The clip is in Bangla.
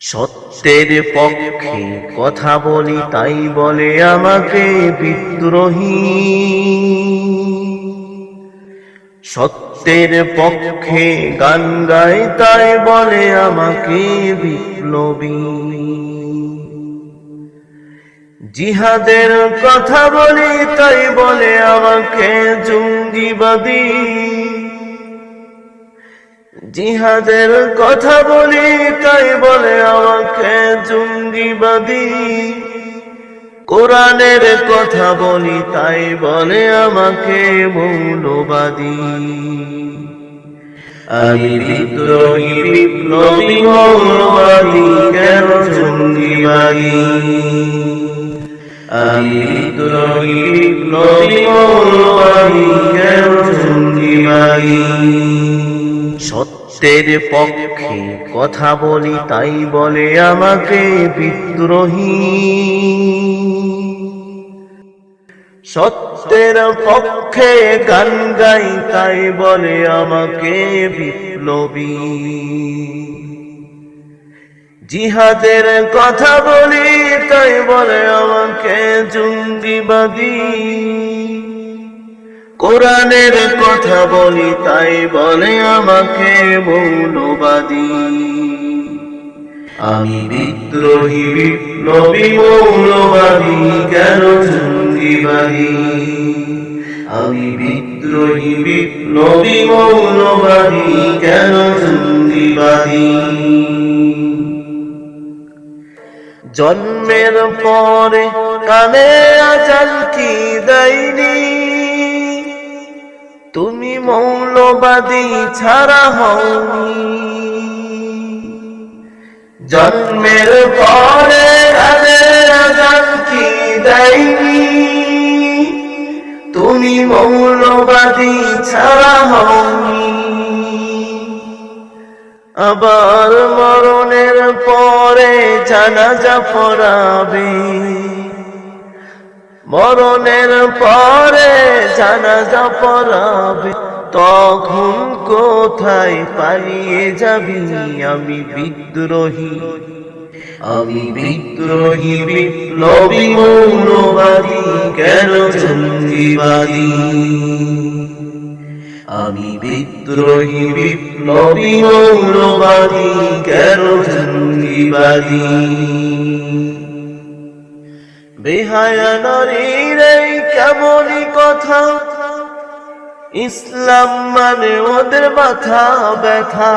সত্যের পক্ষে কথা বলি, তাই বলে আমাকে বিদ্রোহী। সত্যের পক্ষে গান গাই, তাই বলে আমাকে বিপ্লবী। জিহাদের কথা বলি, তাই বলে আমাকে জঙ্গিবাদী। জিহাদের কথা বলি, তাই বলে আমাকে জঙ্গিবাদী। কোরআনের কথা বলি, তাই বলে আমাকে মৌলবাদী। আমি বিদ্রোহী বিপ্লবী মৌলবাদী, কেন জঙ্গিবাদী? আমি বিদ্রোহী বিপ্লবী মৌলবাদী, কেন জঙ্গিবাদী? সত্যের পক্ষে কথা বলি, তাই বলে আমাকে বিদ্রোহী। সত্যের পক্ষে গান গাই, তাই বলে আমাকে বিপ্লবী। জিহাদের কথা বলি, তাই বলে আমাকে জঙ্গিবাদী। কোরআনের কথা বলি, তাই বলে আমাকে মৌলবাদী। আমি বিদ্রোহী, বিপ্লবী, মৌলবাদী, কেন জঙ্গিবাদী? আমি বিদ্রোহী, বিপ্লবী, মৌলবাদী, কেন জঙ্গিবাদী? জন্মের পরে কানে আজাল কি দেয়নি? মৌলবাদী ছাড়া হওনি। জন্মের পরে দেয়নি? তুমি মৌলবাদী ছাড়া হওনি। আবার মরণের পরে জানাজা পড়াবে। মরণের পরে জানাজা পড়াবে। তখন কোথায় পালিয়ে যাবি? আমি বিদ্রোহী। আমি বিদ্রোহী, বিপ্লবী, মৌলবাদী, কেন জঙ্গিবাদী? আমি বিদ্রোহী, বিপ্লবী, মৌলবাদী, কেন জঙ্গিবাদী? বেহায়া নারীর কেমনই কথা? ইসলাম মানে ওদের মাথা ব্যথা।